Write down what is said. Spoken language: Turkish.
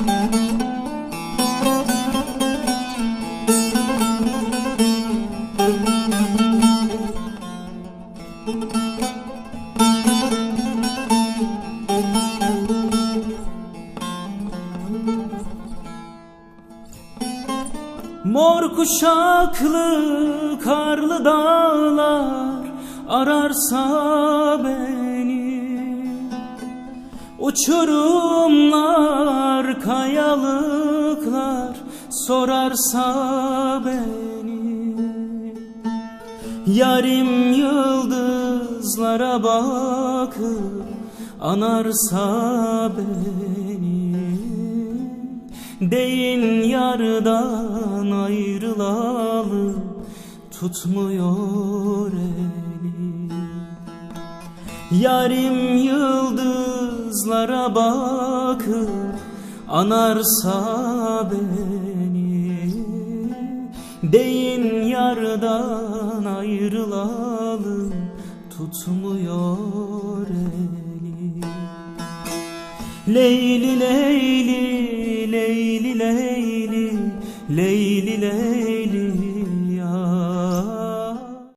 Mor kuşaklı karlı dağlar ararsa beni Uçurumlar, kayalıklar sorarsa beni. Yarim yıldızlara bakıp anarsa beni. Deyin yardan ayrılalı tutmuyor eli Yarim yıldızlara bakıp anarsa beni Deyin yardan ayrılalı tutmuyor eli Leyli Leyli Leyli Leyli Leyli Leyli